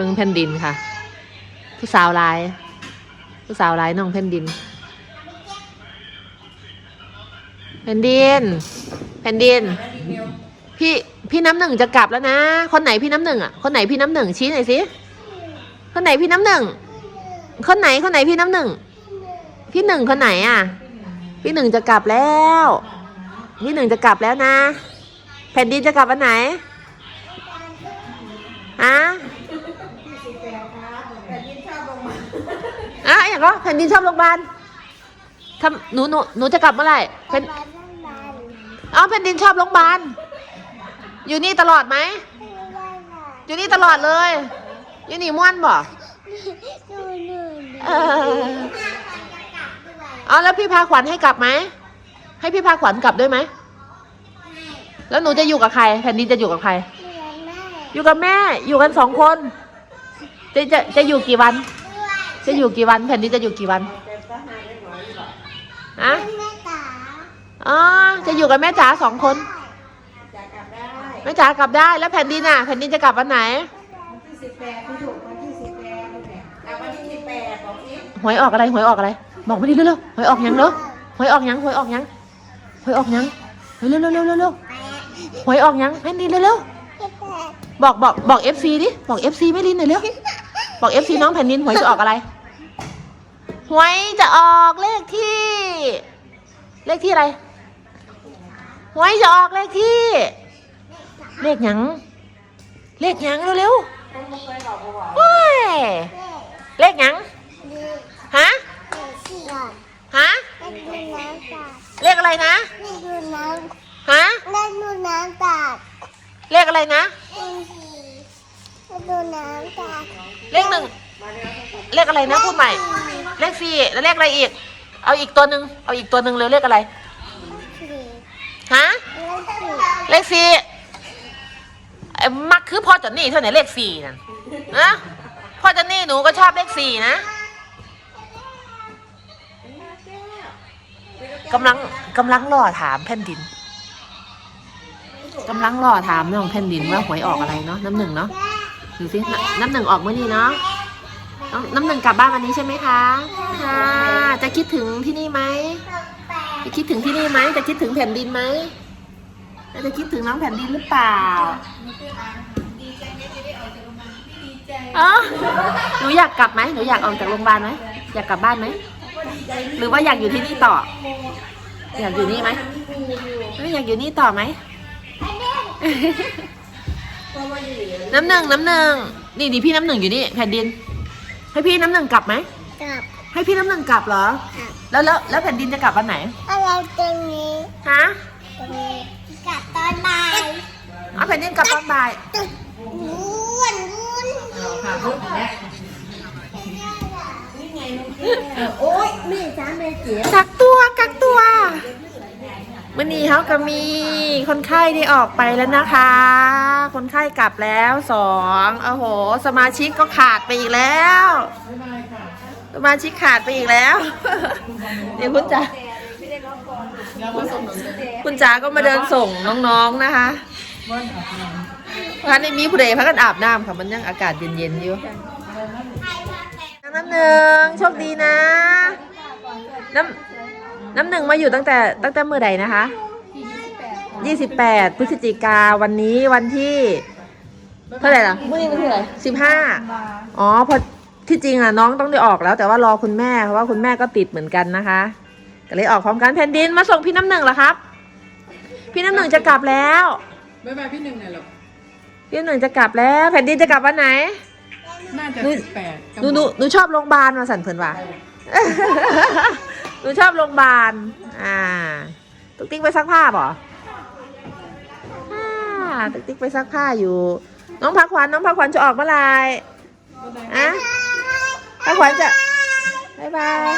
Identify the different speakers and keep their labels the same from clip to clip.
Speaker 1: มืองแผ่นดินค่ะ ผู้สาวลาย ผู้สาวลายน้องแผ่นดิน แผ่นดิน แผ่นดิน พี่พี่น้ำหนึ่งจะกลับแล้วนะ คนไหนพี่น้ำหนึ่งอะ คนไหนพี่น้ำหนึ่งชี้หน่อยสิ คนไหนพี่น้ำหนึ่ง คนไหนคนไหนพี่น้ำหนึ่ง พี่หนึ่งคนไหนอะ พี่หนึ่งจะกลับแล้ว พี่หนึ่งจะกลับแล้วนะ แผ่นดินจะกลับวันไหนอะ อย่างก็แผ่นดินชอบโรงพยาบาลทำหนูหนูหนูจะกลับเมื่อไหร่แผ่นอ๋อแผ่นดินชอบโรงพยาบาลอยู่นี่ตลอดไหมอยู่นี่ตลอดเลยอยู่นี่ม่วนบ่เออเอาแล้วพี่พาขวัญให้กลับไหมให้พี่พาขวัญกลับด้วยไหมแล้วหนูจะอยู่กับใคร แผ่นดินจะอยู่กับใคร อยู่กับแม่ อยู่กันสองคน จะจะจะอยู่กี่วัน จะอยู่กี่วันแผ่นดินจะอยู่กี่วันอะอ๋อจะอยู่กับแม่จ๋าสองคนแม่จ๋ากลับได้แล้วแผ่นดินอะแผ่นดินจะกลับวันไหน
Speaker 2: ที่สิบแปดที่ถูกวันที่สิบแปดเนี่ยกลับวันที่สิบแปดบอกสิ
Speaker 1: หวยออกอะไรหวยออกอะไร บอกมาดิเร็วๆหวยออกยังเร็วหวยออกยังหวยออกยังหวยออกยังเร็วเร็วเร็วเร็วเร็วหวยออกยังแผ่นดินเร็วเร็วบอกบอกบอกเอฟซีดิบอกเอฟซีไม่ลินหน่อยเร็ว บอกเอฟซีน้องแผ่นดินหวยจะออกอะไร หวยจะออกเลขที่ เลขที่อะไร หวยจะออกเลขที่ เลขหยัง เลขหยังเร็ว
Speaker 2: ต้องไม่เคยบอกบอก
Speaker 1: ๆเฮ้ยเลขหยังฮะฮะเลขอะไรนะฮะเลขอะไรนะ เลขหนึ่งเลขอะไรนะพูดใหม่ เลขสี่แล้วเลขอะไรอีก เอาอีกตัวหนึ่งเอาอีกตัวหนึ่งเลยเลขอะไรฮะเลขสี่เอ้ยมักคือพ่อจอนนี่เท่าไหร่เลขสี่นั่นนะพ่อจอนนี่หนูก็ชอบเลขสี่นะกำลังกำลังรอถามแผ่นดินกำลังรอถามน้องแผ่นดินว่าหวยออกอะไรเนาะน้ำหนึ่งเนาะ ดูสินน้ำหนึ่งออกเมื่อนี้เนาะน้องน้ำหนึ่งกลับบ้านวันนี้ใช่ไหมคะค่ะจะคิดถึงที่นี่ไหมจะคิดถึงที่นี่ไหมจะคิดถึงแผ่นดินไหมแล้วจะคิดถึงน้องแผ่นดินหรือเปล่าเออหนูอยากกลับไหมหนูอยากออกจากโรงพยาบาลไหมอยากกลับบ้านไหมหรือว่าอยากอยู่ที่นี่ต่อ อยากอยู่นี่ไหมไม่อยากอยู่นี่ต่อไหม น้ำหนึ่งน้ำหนึ่งนี่ดิพี่น้ำหนึ่งอยู่นี่แผ่นดิน ให้พี่น้ำหนึ่งกลับไหมให้พี่น้ำหนึ่งกลับเหรอแล้วแล้วแล้วแผ่นดินจะกลับวันไหนฮะเอาแผ่นดินกลับตอนบ่าย
Speaker 2: โอ๊ยแม่จ้าแม่เจี๋ย
Speaker 1: กักตัวกักตัว วันนี้เขาก็มีคนไข้ที่ออกไปแล้วนะคะ คนไข้กลับแล้วสองโอ้โห สมาชิกก็ขาดไปอีกแล้ว สมาชิกขาดไปอีกแล้ว เดี๋ยวคุณจ๋าคุณจ๋าก็มาเดินส่งน้องๆนะคะพันในมีผู้ใดพักกันอาบน้ำค่ะมันยังอากาศเย็นๆอยู่น้ำหนึ่งโชคดีนะ น้ำ น้ำหนึ่งมาอยู่ตั้งแต่ตั้งแต่เมื่อใดนะคะยี่สิบแปดพฤศจิกาวันนี้วันที่เท่าไหร่ล่ะเมื่อนี้วันที่เท่าไหร่สิบห้าอ๋อพอที่จริงอะน้องต้องได้ออกแล้ว แต่ว่ารอคุณแม่เพราะว่าคุณแม่ก็ติดเหมือนกันนะคะก็เลยออกพร้อมกันแผ่นดินมาส่งพี่น้ำหนึ่งเหรอครับ พี่น้ำหนึ่งจะกลับแล้ว
Speaker 3: บ๊ายบายพี่หนึ่งหน่อยหรอก
Speaker 1: พี่น้ำหนึ่งจะกลับแล้ว แผ่นดินจะกลับวันไหน
Speaker 3: น่าจะ
Speaker 1: หนู
Speaker 3: สิบแปด
Speaker 1: หนูหนูหนูชอบโรงพยาบาลมาสั่นเพิ่นว่า หนูชอบโรงพยาบาล อ่า ตุ๊กติ๊กไปซักผ้าป่ะอ่าตุ๊กติ๊กไปซักผ้าอยู่ น้องพักขวัญน้องพักขวัญจะออกเมื่อไหร่อะพักขวัญจะบายบาย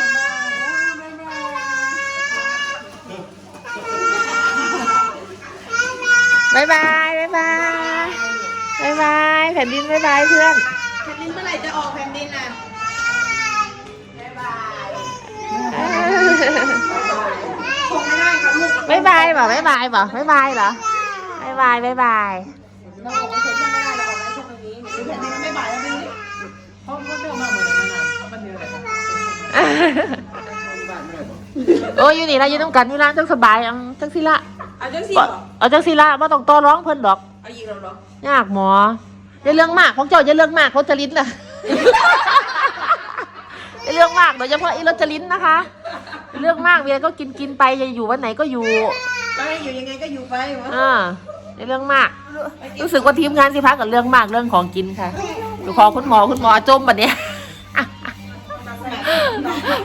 Speaker 1: บายบายบายบายบายบายแผ่นดินบายบายเพื่อน
Speaker 2: แผ่นดินเมื่อไหร่จะออกแผ่นดินอะบายบาย ไม่
Speaker 1: บายบายบอกบ๊ายบายบอบายบายเหรอบ๊ายบายบ๊ายบาย
Speaker 2: รอไม่บายไม่บาย
Speaker 1: โอ้ยอยู่นี่ละอยู่ต้องกันอยู่ร้านต้องสบายอังจังสิละ
Speaker 2: เอาจังสิ
Speaker 1: เจังสิละว่าต้องต้อร้องเพิ่นดอก
Speaker 2: เอาอีกแล้วหรอยา
Speaker 1: กหมอจะเรื่องมากของเจ้าจะเรื่องมากเขาจะลิ้นล่ะ เรื่องมากโดยเฉพาะอีรถจะลิ้นนะคะ เรื่องมากเวียก็กินกินไปจะอยู่วันไหนก็อยู่
Speaker 2: ไปอยู่ยังไงก็อยู่ไปวะ
Speaker 1: อ่าในเรื่องมาก รู้สึกว่าทีมงานสิพักกับเรื่องมากเรื่องของกินค่ะดูขอคุณหมอคุณหมอจมแบบเนี้ย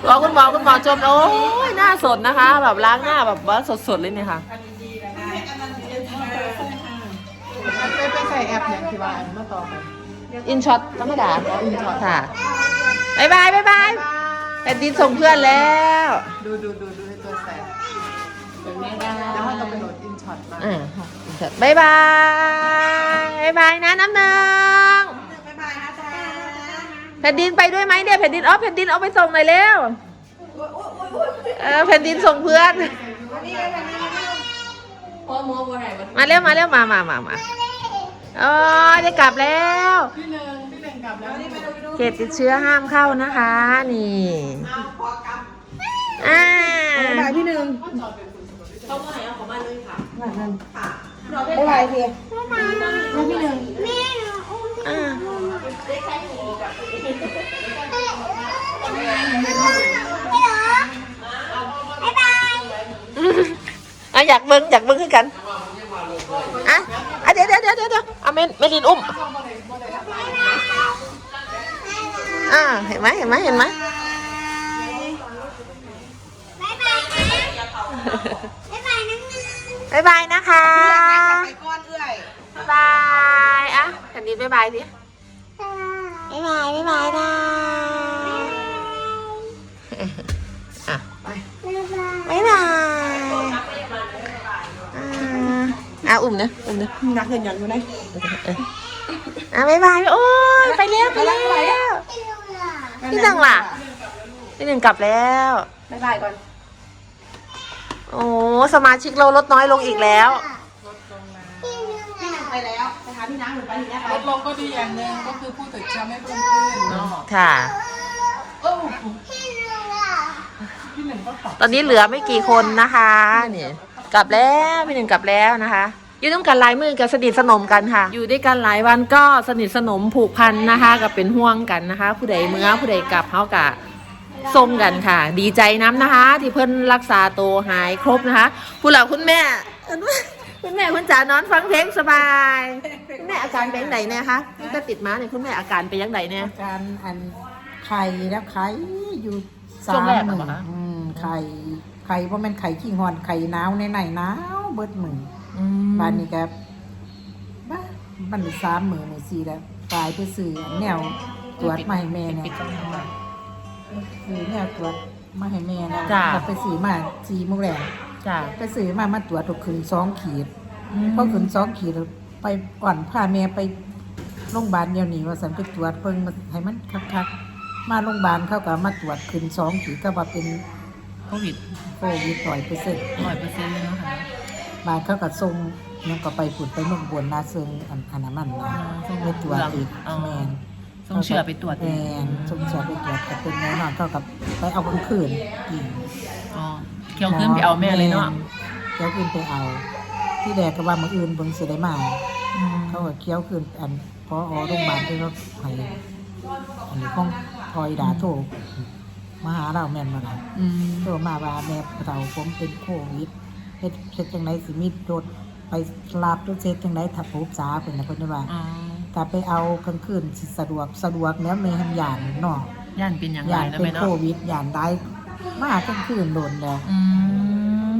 Speaker 1: ขอคุณหมอคุณหมอจมโอ้ยหน้าสดนะคะ แบบล้างหน้าแบบว่าสดๆเลยเนี่ยค่ะ
Speaker 3: ไปไปใส่แอปเนี่ยที่ว่าเมื่อต่อกัน
Speaker 1: อินช็อตธรรมดาอินช็อตค่ะบายบายบายบายแผ่นดินส่งเพื่อนแล้ว
Speaker 3: ดูดูดูดูให้ตัวแสบแล้วมันต้องไปโหลดอินช็อตมา
Speaker 1: อ่าอินช็อตบายบายบายบายนะน้ำหนึ่ง
Speaker 2: บ๊ายบายนะจ๊ะ
Speaker 1: แผ่นดินไปด้วยไหมเนี่ยแผ่นดินอ๋อแผ่นดินเอาไปส่งหน่อยเร็วเออแผ่นดินส่งเพื่อน
Speaker 2: พอหมอบ่ได้บ่
Speaker 1: มาเร็วมาเร็วมามามามา อ๋อได้กลับแล้ว
Speaker 3: พี่หนึ่งพี่หนึ่งกลับแล้ว
Speaker 2: นี่ไปดูไปดู
Speaker 1: เขตติดเชื้อห้ามเข้านะคะ นี่
Speaker 2: เอาพอกลับ
Speaker 1: อ่า
Speaker 2: บ๊ายบายพี่หนึ่งเขาก็ให้เอาของมาเลยค่ะค่ะบ๊ายบายพี่บ๊ายบายพี่หนึ่ง
Speaker 1: อ่าอะอยากเบิ้งอยากเบิ้งขึ้นกันอะอะ เดี๋ยวเดี๋ยวเดี๋ยวเดี๋ยวเอาเมนเมลินอุ้ม อ่า เห็นไหมเห็นไหมเห็นไหมบายบายนะคะ
Speaker 2: ไปก้อนเอื้อย
Speaker 1: บ๊ายบายอะแผ่นดินบ๊ายบายสิบ๊ายบายบ๊ายบายนะอะบ๊ายบายอ่า อะอุ้มนะอุ้มนะ
Speaker 2: นักเงินอย่างอยู่ไหน
Speaker 1: อะบ๊ายบายโอ้ยไปแล้วไปแล้วพี่หนึ่งล่ะพี่หนึ่งกลับแล้ว
Speaker 2: บ๊ายบายก่อน
Speaker 1: โอ้สมาชิกเราลดน้อยลงอีกแล้ว
Speaker 2: พี่หนึ่งไปแล้วไปหาพี่น้ำหรือไปที่นี่ไป
Speaker 3: ลดลงก็ดีอย่างหนึ่งก็คือผู้ติดเชื้อไม่เพิ่มขึ้นเนาะ
Speaker 1: ค่ะ
Speaker 3: โอ้พี่หนึ่งก็ตอบ
Speaker 1: ตอนนี้เหลือไม่กี่คนนะคะเนี่ย กลับแล้วพี่หนึ่งกลับแล้วนะคะอยู่ต้องกันหลายมือกับสนิทสนมกันค่ะ อยู่ด้วยกันหลายวันก็สนิทสนมผูกพันนะคะกับเป็นห่วงกันนะคะ ผู้ใดเมื่อผู้ใดกลับเขากะส้มกันค่ะ ดีใจน้ำนะคะ ที่เพิ่นรักษาตัวหายครบนะคะ ผู้หลักคุณแม่คุณแม่คุณจ๋านอนฟังเพลงสบายคุณแม่อาการเป็นยังไงเนี่ยคะนี่ก็ติดมาเนี่ยคุณแม่อาการเป็นยังไงเนี่ย
Speaker 4: การอันไข่แล้วไข่อยู่
Speaker 1: ช่
Speaker 4: สาว
Speaker 1: ง
Speaker 4: ม
Speaker 1: แรก
Speaker 4: ห
Speaker 1: เหรอ
Speaker 4: มื่น
Speaker 1: คะ
Speaker 4: อืมไข่ ไข่เพราะมันไข่ขี้งอนไข่หนาวในไหนหนาวเบิดมือ
Speaker 1: อื
Speaker 4: อ
Speaker 1: ม
Speaker 4: บ้านนี้ก็บ้ามันสามหมื่นในสี่แล้วตายไปซื้อแนวตรวจมาให้แม่เนี่ย
Speaker 1: ปิดกล้องหน่อย
Speaker 4: ซื้อแนวตรวจมาให้แม่นะ
Speaker 1: จ้ะ
Speaker 4: ก็ไปซื้อมาสี่โมงแรง
Speaker 1: จ้ะ
Speaker 4: ไปซื้อมามาตรวจทุกคืนสองขีด
Speaker 1: อืม
Speaker 4: พอขึ้นสองขีดแล้วไปก่อนพาแม่ไปโรงพยาบาลเดียวนี้ว่าสันไปตรวจเพิ่งมาให้มันคักๆมาโรงพยาบาลเขาก็มาตรวจขึ้นสองขีดก็ว่าเป็น
Speaker 1: โควิด
Speaker 4: โควิดร้อยเปอร์เซ็นต์
Speaker 1: ร้อยเปอร์เซ็นต์เลยเนาะค่ะ
Speaker 4: บานเขาก็ส่งยังก็ไปผุดไปเมืองบนนาเซิงอันอันนั้นมันนะไปตรวจอีก
Speaker 1: อ๋อ
Speaker 4: แมน
Speaker 1: ส่งเชื้อไปตรวจ
Speaker 4: แมนส่งเชื้อไปตรวจก็เป็นแน่นอนเท่ากับไปเอากลางคืนอีก
Speaker 1: อ๋อเคี่ยวขึ้นไปเอาแม่เลยเนาะ
Speaker 4: เคี้ยวขึ้นไปเอา ที่แรกก็ว่ามืออื่นเบิ่งสิได้มา
Speaker 1: อืม
Speaker 4: เขาก็เคี้ยวขึ้นอันพอโรงพยาบาลที่เขาให้อันนี้ของพลอยดาโทร มาหาเราแม่นมาแล้ว
Speaker 1: อืม
Speaker 4: โทรมาว่าแม่เราผมเป็นโควิดเฮ็ดเฮ็ดจังไดสิมีรถไปลาบรถเซ็จังไดถ้าปบษาเพิ่นน่ะเพิ่นได้ว่า
Speaker 1: อ๋อ
Speaker 4: ถ้าไปเอากลางคืนสิสะดวกสะดวกแล้วแม่หันยานเนาะ
Speaker 1: ย่านเป็นอย่างไร
Speaker 4: ยาน
Speaker 1: นะ
Speaker 4: เป็
Speaker 1: แม่
Speaker 4: น
Speaker 1: เนาะ
Speaker 4: โควิดยานได้มากลางคืนโดนแล้ว
Speaker 1: อืม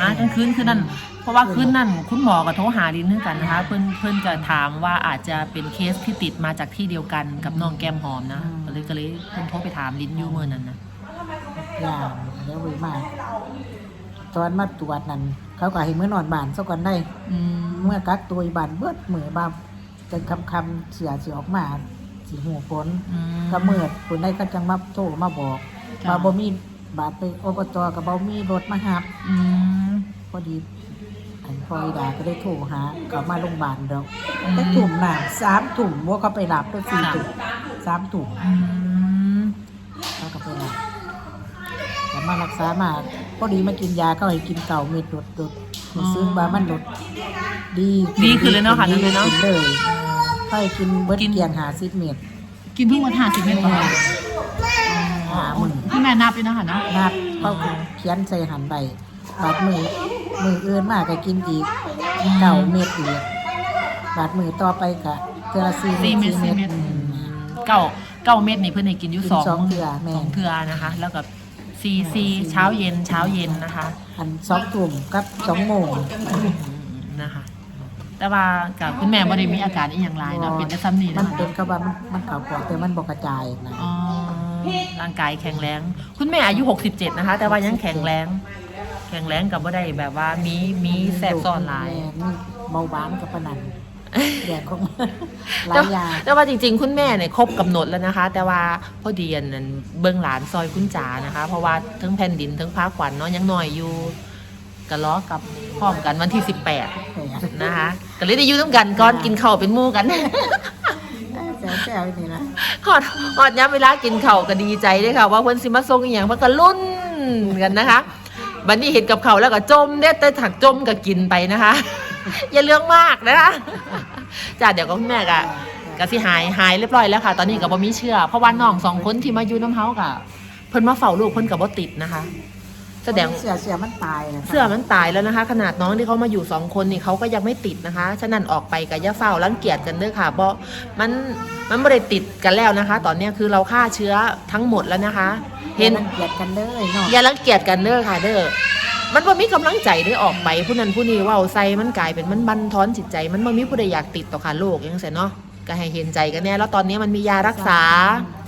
Speaker 1: มากลางคืนคือนั่นเพราะว่าคืนนั่นคุณหมอกับโทรหาดินเนื่องกันนะคะ เพื่อนเพื่อนจะถามว่าอาจจะเป็นเคสที่ติดมาจากที่เดียวกันกับน้องแก้มหอมนะก็เลยก็เลยเพื่อนโทรไปถามลิ้นอยูเมื่อนั้นนะ
Speaker 4: ยานแล้วเว้ยมากตอนมาตรวจนั่นเขาก็ให้มื้อนอนบ้านซะก่อนได้
Speaker 1: อืม
Speaker 4: เมื่อกักตัวอยู่บ้านเบิดมือบ้าจนคำคำๆเสือสิออกมาสิหูผล
Speaker 1: อืม
Speaker 4: ก็เมื่อคนได้ก็จังมาโทรมาบอก
Speaker 1: จ้ะ
Speaker 4: ว่าบ่มีบาทไปอบตกับบ่มีรถมาหับ
Speaker 1: อืม
Speaker 4: พอดีอันพอยดาก็ได้โทรหาเขามาโรงพยาบาลดอก
Speaker 1: อืม
Speaker 4: แต่ถุ่มน่ะสามถุ่มว่าเขาไปรับก็สี่
Speaker 1: ค่ะ
Speaker 4: ถุ่มสามถุ่ม
Speaker 1: อืม
Speaker 4: เขาก็ไปรับ มารักษามาพอดีมากินยาก็ให้กินเก่าเม็ดลดลดรู้สึกว่ามันลดดี
Speaker 1: ดีขึ้นเลยเนาะค่ะนั่นเลยเนาะ
Speaker 4: ขึ้เลยค่อยกินเบิด
Speaker 1: กิน
Speaker 4: เกียงหาสิบเม็ด
Speaker 1: กินเพิ่งวันห้าสิบเมตรก่อน
Speaker 4: หาหมื่น
Speaker 1: พี่แม่นับด้วยนะคะเนาะ
Speaker 4: นับเขาเขียนใส่หันใบบาดมือมืออื่นมากก็กินอีกเก่าเม็ดอีกบาดมือต่อไปก็เทอละสี่
Speaker 1: สี่เมตรสี่เมตร
Speaker 4: อืม
Speaker 1: เก้าเก้าเม็ดนี่เพื่อนให้กินอยู่
Speaker 4: กิน
Speaker 1: สอง
Speaker 4: สองเทื่อแม่
Speaker 1: สองเทือนะคะ แล้วกับ ซีซีเช้าเย็นเช้าเย็นนะคะ
Speaker 4: อันสองทุ่มกับสองโมง
Speaker 1: นะคะ แต่ว่ากับคุณแม่ไม่ได้มีอาการอีกอย่างไรเนาะเป็นแต่ซ้ำนี่
Speaker 4: มั
Speaker 1: นะ
Speaker 4: นเป็นก็ว่ามันมันเข่าปอดแต่มันบอกกระจายนะ
Speaker 1: อ๋อร่างกายแข็งแรง คุณแม่อายุ 67 นะคะ แต่ว่ายังแข็งแรง แข็งแรงกับว่าได้แบบว่ามีมีแสบซ้อนหลาย
Speaker 4: แม่มีเบาหวานกับปะนัน แดกของหลา
Speaker 1: แต่
Speaker 4: ยอย่าง
Speaker 1: แต่ว่าจริงๆ คุณแม่เนี่ยครบกำหนดแล้วนะคะ แต่ว่าพอดีอันนั้นเบื้องหลานซอยคุณจ๋านะคะ เพราะว่าทั้งแผ่นดินทั้งพาขวัญเนาะยังหน่อยอยู่กะล้อกับพร้อมกันวันที่18นะคะก็เลยได้อยู่ต้องกันก่อนกินข้าวเป็นหมู่กัน
Speaker 4: แซวแซวๆนี่ละ
Speaker 1: ฮอดฮอดย้ำเวลากินข้าวก็ดีใจเด้วยค่ะ ว่าเพิ่นสิมาส่งอีหยังเพิ่นก็ลุ้นกันนะคะ บัดนี้เห็นกับเขาวแล้วก็จมเด้แต่ถักจมก็กินไปนะคะ อย่าเรื่องมากนะคะจ้าเดี๋ยวก็คุณแม่ก็ก็สิหายหายเรียบร้อยแล้วค่ะ ตอนนี้ก็บ่มีเชื่อเพราะว่าน้องสองคนที่มาอยู่น้ำเฮาก็เพิ่นมาเฝ้าลูกเพิ่นก็บ่ติดนะคะ แสดง
Speaker 4: เสือเสือมันตายนะ
Speaker 1: เสื้อมันตายแล้วนะคะ ขนาดน้องที่เขามาอยู่สองคนนี่เขาก็ยังไม่ติดนะคะ ฉะนั้นออกไปกับย่าเฝ้ารังเกียจกันเด้อค่ะเพราะมันมันไม่ได้ติดกันแล้วนะคะ ตอนเนี้ยคือเราฆ่าเชื้อทั้งหมดแล้วนะคะ
Speaker 4: เห็
Speaker 1: เห็
Speaker 4: น
Speaker 1: น
Speaker 4: มันเกลียดกันเลยเนาะ
Speaker 1: อย่ารังเกียจกันเด้อค่ะเด้อ มันบ่มีกำลังใจได้ออกไปผู้นั้นผู้นี้เว่าใส่มันกลายเป็นมันบันทอนจิตใจ มันบ่มีผู้ใดอยากติดต่อค่ะโรคยังไงเนาะก็ให้เห็นใจกันแน่แล้วตอนนี้มันมียารักษา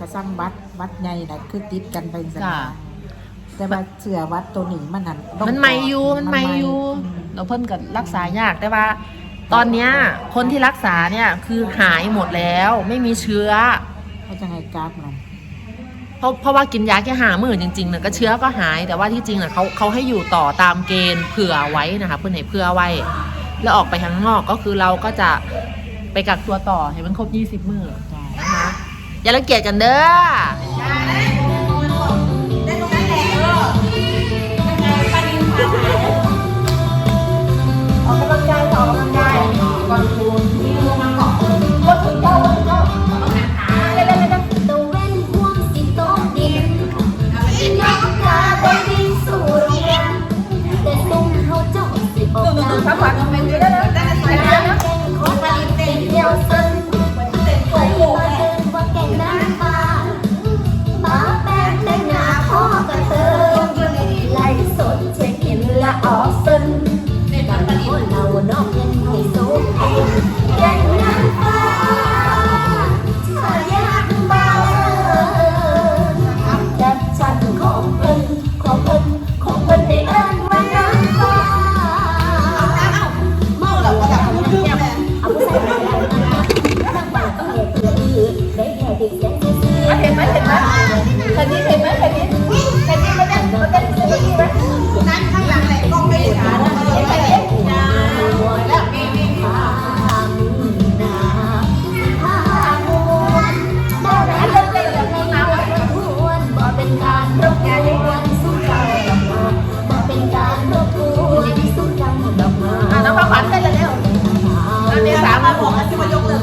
Speaker 4: จะซ้ำวัดวัดใหญ่นะคือติดกันไปส
Speaker 1: จ้ะ
Speaker 4: นามแต่ว่าเสือวัดตัวนี้มันหัน
Speaker 1: มันไม่อยู่มันไม่อยู่
Speaker 4: อืม
Speaker 1: เราเพิ่นก็รักษายากแต่ว่า ตอนเนี้ยคนที่รักษาเนี่ยคือหายหมดแล้วไม่มีเชื้อ
Speaker 4: เขาจะให้กราฟมัน
Speaker 1: เพราะเพราะว่ากินยาแค่หามื่นจริงๆนะก็เชื้อก็หาย แต่ว่าที่จริงนะเขาเขาให้อยู่ต่อตามเกณฑ์เผื่อไว้นะคะเพื่อนให้เผื่อไว้ แล้วออกไปข้างนอกก็คือเราก็จะไปกักตัวต่อให้มันครบ 20 มื้อนะคะอย่ารังเกียจกันเด้อ
Speaker 5: ต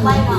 Speaker 5: Bye.